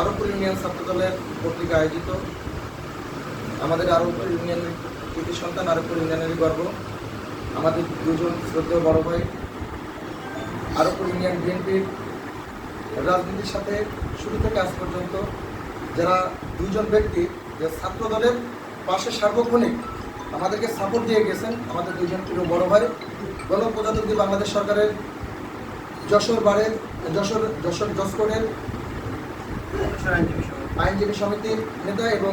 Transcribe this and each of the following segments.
Arabpur union ছাত্র দলের কর্তৃক আয়োজিত। আমাদের আরবপুর ইউনিয়নের কৃতি সন্তান আরবপুর ইউনিয়নেরই গর্ব। আমাদের দুজন শ্রদ্ধেয় বড় ভাই। আরবপুর ইউনিয়ন বিএনপির রাজনীতির সাথে শুরু থেকে আজ পর্যন্ত যারা দুজন ব্যক্তি যে ছাত্র দলের পাশে সার্বক্ষণিক আমাদেরকে সাপোর্ট দিয়ে গেছেন, আমাদের দুজন প্রিয় বড় ভাই। গণপ্রজাতন্ত্রী বাংলাদেশ সরকারের যশোর বারের যশোর যশোর জসকোটের আইনজীবী সমিতির নেতা এবং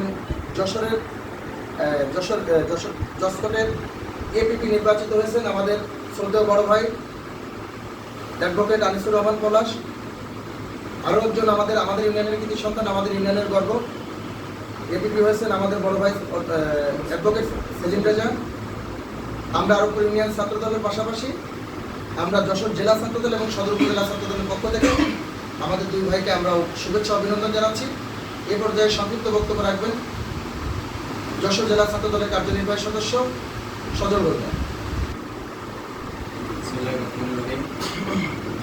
যশোরের যশোর যশোর জসকোটের এপিপি নির্বাচিত হয়েছেন আমাদের শ্রদ্ধেয় বড় ভাই, অ্যাডভোকেট আনিসুর রহমান পলাশ। আরও একজন আমাদের আমাদের ইউনিয়নের কৃতি সন্তান, আমাদের ইউনিয়নের গর্ব। এপিপি হয়েছেন আমাদের বড় ভাই অ্যাডভোকেট সেলিম রেজা। আমরা আরবপুর ইউনিয়ন ছাত্র দলের পাশাপাশি আমরা যশোর জেলা ছাত্রদল এবং সদর উপজেলা ছাত্রদলের পক্ষ থেকে আমাদের দুই ভাইকে আমরা শুভেচ্ছা অভিনন্দন জানাচ্ছি। এ পর্যায়ে সংক্ষিপ্ত বক্তব্য রাখবেন যশোর জেলা ছাত্রদলের কার্যনির্বাহী সদস্য সজল রহিম।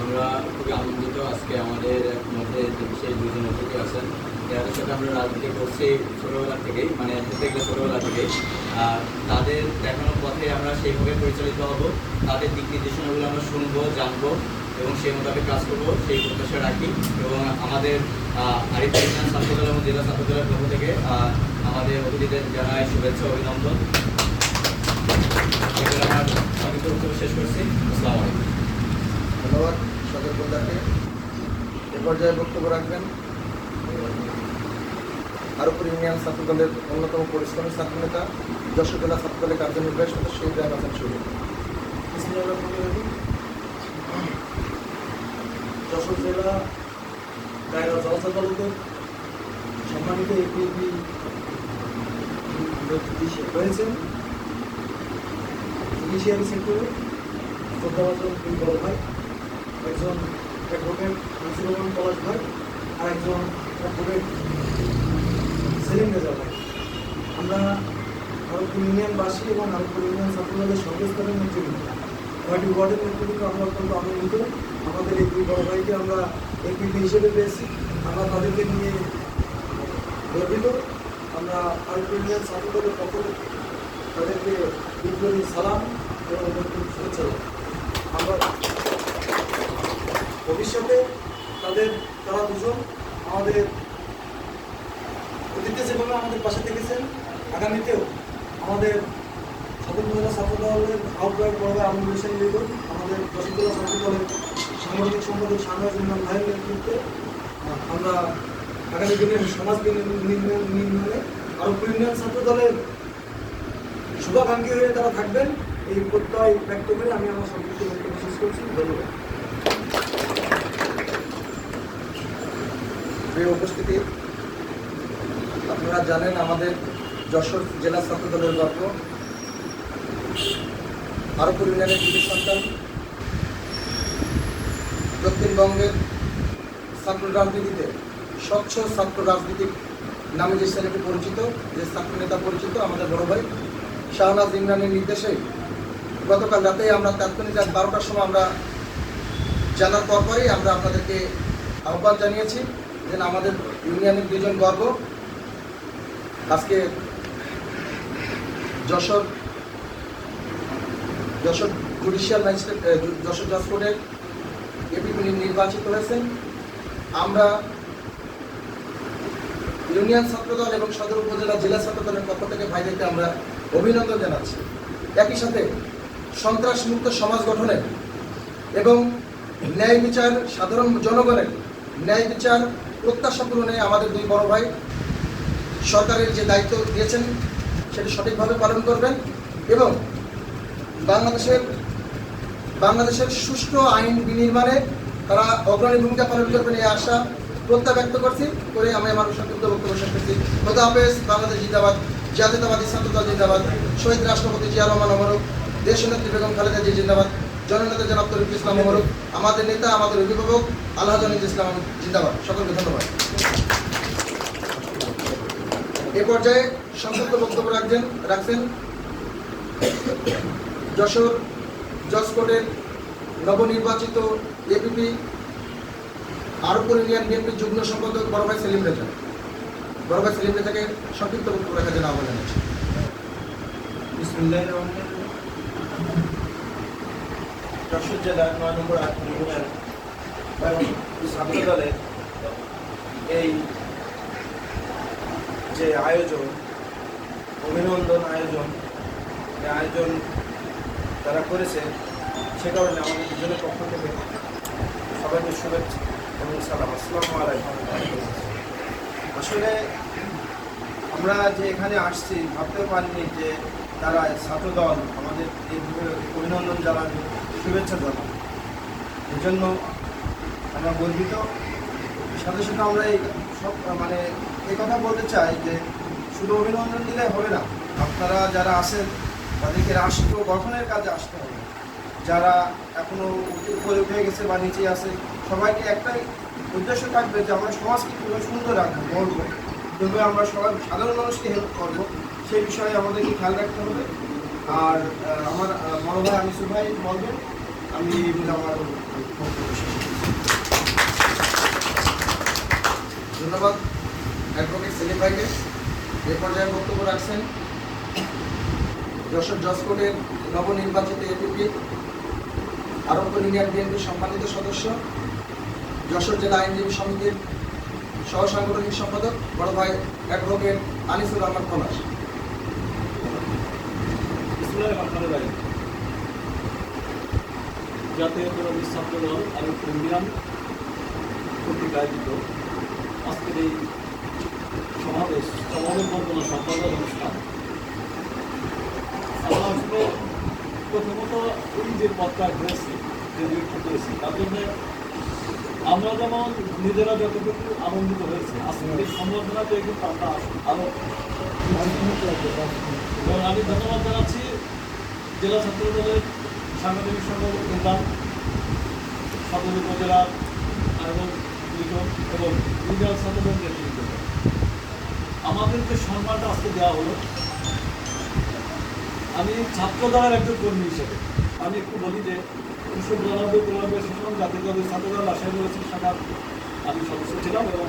আমরা খুবই আনন্দিত আজকে আমাদের মধ্যে দুজন অতিথি আছেন, যাদের সাথে আমরা রাজনীতি করছি ছোটোবেলা থেকেই মানে গেলে ছোটোবেলা থেকেই। আর তাদের দেখানো পথে আমরা সেইভাবে পরিচালিত হব। তাদের দিক নির্দেশনাগুলো আমরা শুনব, জানব। এবং সেই মোতাবেক কাজ করব সেই প্রত্যাশা রাখি এবং আমাদের আরিফ ইসলাম ছাত্রদল এবং জেলা ছাত্রদলের পক্ষ থেকে আমাদের অতিথিদের জানাই শুভেচ্ছা অভিনন্দন। এগুলো আমার সংক্ষিপ্ত বক্তব্য শেষ করছি। আসসালামু আলাইকুম। ধন্যবাদ এ পর্যায়ে বক্তব্য রাখবেন আরবপুর ইউনিয়ন ছাত্রদলের অন্যতম পরিশ্রমী ছাত্রনেতা যশোর জেলা ছাত্রদলের কার্যনির্বাহী সদস্য ইব্রাহিম হাসান শুরু যশোর জেলা দায়রা জলসা তালুকের সম্মানিত এপিপি হয়েছেন জুডিশিয়ারি সেক্টরে শ্রদ্ধাভাজন দুই বড় ভাই, একজন অ্যাডভোকেট নাসির রহমান পলাশ ভাই, আর একজন অ্যাডভোকেট সেলিম রেজা ভাই। আমরা ভারতপুর ইউনিয়নবাসী এবং ভারতপুর ইউনিয়ন ছাত্রদলের সর্বস্তরের নেতৃবৃন্দ নয়টি ওয়ার্ডের নেতৃত্ব আমরা অত্যন্ত আনন্দিত। আমাদের এই দুই বড় ভাইকে আমরা এপিপি হিসেবে পেয়েছি। আমরা তাদেরকে নিয়ে গর্বিত। আমরা ইউনিয়ন ছাত্রদলের পক্ষ থেকে তাদেরকে বিপ্লবী সালাম এবং শুভেচ্ছা আমরা ভবিষ্যতে তাদের, তারা দুজন আমাদের অতীতে যেভাবে আমাদের পাশে থেকেছেন, আগামীতেও আমাদের স্বতন্ত্র ছাত্র দলের আহ্বায়ক হোসেন লিটন আমাদের প্রশিক্ষণ ছাত্র দলের সাংগঠনিক সম্পাদক শাহনাজ ইমরান ভাইয়ের নেতৃত্বে আমরা আগামী দিনের সমাজ নির্মাণ- আরও ইউনিয়ন ছাত্র দলের শুভাকাঙ্ক্ষী হয়ে তারা থাকবেন। এই প্রত্যয় ব্যক্ত করে আমি আমার সংক্ষিপ্ত বক্তব্য করছি। ধন্যবাদ। উপস্থিতি, আপনারা জানেন আমাদের যশোর জেলা ছাত্র দলের গর্ব আরবপুর ইউনিয়নের কৃতি সন্তান। দক্ষিণবঙ্গের ছাত্র রাজনীতিতে স্বচ্ছ ছাত্র রাজনীতিক নামে যে ছেলেটি পরিচিত যে ছাত্র নেতা পরিচিত আমাদের বড় ভাই শাহনাজ ইমরানের নির্দেশে গতকাল রাতে আমরা তাৎক্ষণিক রাত বারোটার সময় আমরা জানার পরপরই আমরা আপনাদেরকে আহ্বান জানিয়েছি যে না, আমাদের ইউনিয়নের দুজন গর্ব। আজকে যশোর যশোর জুডিশিয়াল ম্যাজিস্ট্রেট যশোর জজ কোর্টের নির্বাচিত হয়েছেন। আমরা ইউনিয়ন ছাত্রদল এবং সদর উপজেলা জেলা ছাত্রদলের পক্ষ থেকে ভাইদেরকে আমরা অভিনন্দন জানাচ্ছি। একই সাথে সন্ত্রাসমুক্ত সমাজ গঠনের এবং ন্যায় বিচার সাধারণ জনগণের ন্যায় বিচার প্রত্যাশা পূরণে আমাদের দুই বড় ভাই সরকারের যে দায়িত্ব দিয়েছেন, সেটি সঠিকভাবে পালন করবেন এবং বাংলাদেশের বাংলাদেশের সুষ্ঠু আইন বিনির্মাণে তারা অগ্রণী ভূমিকা পালন করবেন এই আশা প্রত্যাশা ব্যক্ত করছি করে আমি আমার সংক্ষিপ্ত বক্তব্য শেষ করছি। খোদা হাফেজ, বাংলাদেশ জিন্দাবাদ, জাতীয়তাবাদী ছাত্রদল জিন্দাবাদ, শহীদ রাষ্ট্রপতি জিয়া রহমান অমরক দেশ নেত্রী বেগম খালেদা জি জিন্দাবাদ, জননেতা জনাব তরিফ ইসলাম অমরক, আমাদের নেতা, আমাদের অভিভাবক, আল্লাহ জনিদ ইসলাম জিন্দাবাদ। সকলকে ধন্যবাদ। এ পর্যায়ে সংক্ষিপ্ত বক্তব্য রাখছেন রাখছেন যশোর জজ কোর্টের নবনির্বাচিত এপিপি আরবপুর ইউনিয়ন বিএনপির যুগ্ম সম্পাদক বড় ভাই সেলিম রেজা বড় ভাই সেলিম রেজাকে সংক্ষিপ্ত বক্তব্য রাখার জন্য আহ্বান জানাচ্ছি। যশোর জেলার নয় নম্বর ছাত্র দলের এই যে আয়োজন, অভিনন্দন আয়োজন আয়োজন তারা করেছে, সে কারণে আমাদের দুজনের পক্ষ থেকে সবাইকে শুভেচ্ছা এবং সালাম। আসসালামু আলাইকুম। আসলে আমরা যে এখানে আসছি, ভাবতেও পারিনি যে তারা ছাত্র দল আমাদের এইভাবে অভিনন্দন জানাবে, শুভেচ্ছা জানাবে। এই জন্য আমরা গর্বিত। সাথে সাথে আমরা এই সব মানে এই কথা বলতে চাই যে শুধু অভিনন্দন দিলে হবে না। আপনারা যারা আছেন তাদেরকে রাষ্ট্র গঠনের কাজে আসতে হবে। যারা এখনও উপরে উঠে গেছে বা নিচে আছে, সবাইকে একটাই উদ্দেশ্য থাকবে যে আমরা সমাজকে কীভাবে সুন্দর রাখব, গড়বো। কীভাবে আমরা সবাই সাধারণ মানুষকে হেল্প করব, সেই বিষয়ে আমাদেরকে খেয়াল রাখতে হবে। আর আমার বড় ভাই আনিসুর ভাই বলবেন, আমি আমার ধন্যবাদ। অ্যাডভোকেট সেলিম ভাইকে এ পর্যায়ে বক্তব্য রাখছেন। যশোর জজকোর্টের নবনির্বাচিত এপিপি আরবপুর ইউনিয়ন বিএনপির সম্মানিত সদস্য, যশোর জেলা আইনজীবী সমিতির সহ সাংগঠনিক সম্পাদক, বড় ভাই অ্যাডভোকেট আনিসুর রহমান পলাশ। জাতীয় ছাত্র দল এবং ইন্ডিয়ান কর্তৃক আয়োজিত আজকের এই সমাবেশ সমাবেশ বন্দনা সম্পাদক অনুষ্ঠান আমরা আসলে প্রথমত এই যে পদটা হয়েছে যে তার জন্য আমরা যেমন নিজেরা যতটুকু আনন্দিত হয়েছে এই সম্বর্ধনা পেয়ে কিন্তু আমরা আরও এবং আমি ধন্যবাদ জানাচ্ছি জেলা ছাত্র দলের সাংগঠনিক প্রধান, সদর উপজেলার এবং এবং ইউনিয়ন ছাত্র নেতৃত্ব। আমাদের যে সম্মানটা আজকে দেওয়া হলো। আমি ছাত্র দলের একজন কর্মী হিসেবে। আমি একটু বলি যে উনিশশো বিরানব্বই তিরানব্বই সময় জাতীয় দলের ছাত্র দল শাখার আমি সদস্য ছিলাম এবং